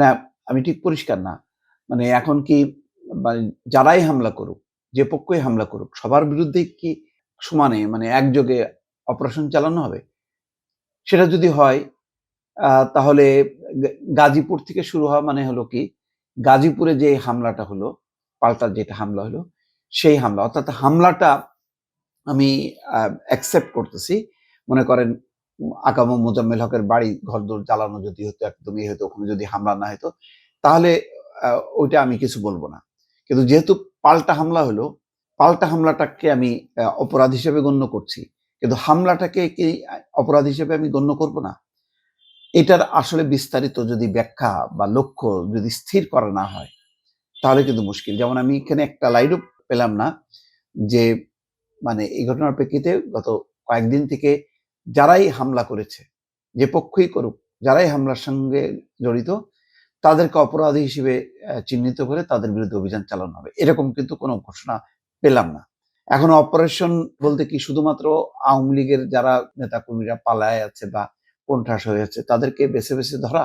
মানে আমি ঠিক পরিষ্কার না। মানে এখন কি মানে যারাই হামলা করুক, যে পক্ষই হামলা করুক, সবার বিরুদ্ধে কি সমানে মানে একযোগে অপারেশন চালানো হবে? সেটা যদি হয় তাহলে গাজীপুর থেকে শুরু হওয়া মানে হলো কি, গাজীপুরে যে হামলাটা হলো, পাল্টা যেটা হামলা হলো, সেই হামলা। অর্থাৎ হামলাটা আমি অ্যাকসেপ্ট করতেছি। মনে করেন আকাম মোজাম্মেল হকের বাড়ি ঘর ঘরদোর জ্বালানো যদি হতো একদমই হতো, ওখানে যদি হামলা না হতো, তাহলে ওইটা আমি কিছু বলব না। কিন্তু যেহেতু পাল্টা হামলা হলো, পাল্টা হামলাটাকে আমি অপরাধ হিসেবে গণ্য করছি। কিন্তু হামলাটাকে কি, অপরাধ হিসেবে আমি গণ্য করব না? এটার আসলে বিস্তারিত যদি ব্যাখ্যা বা লক্ষ্য যদি স্থির করা না হয়, তাহলে কিন্তু মুশকিল। যেমন আমি এখানে একটা লাইনও পেলাম না যে মানে এই ঘটনার প্রেক্ষিতে গত কয়েকদিন থেকে যারাই হামলা করেছে, যে পক্ষই করুক, যারাই হামলার সঙ্গে জড়িত, তাদেরকে অপরাধী হিসেবে চিহ্নিত করে তাদের বিরুদ্ধে অভিযান চালানো হবে। এরকম কিন্তু কোনো ঘোষণা পেলাম না। এখন অপারেশন বলতে কি শুধুমাত্র আওয়ামী লীগের যারা নেতাকর্মীরা পালায় আছে বা কোণঠাস হয়ে আছে, তাদেরকে বেছে বেছে ধরা?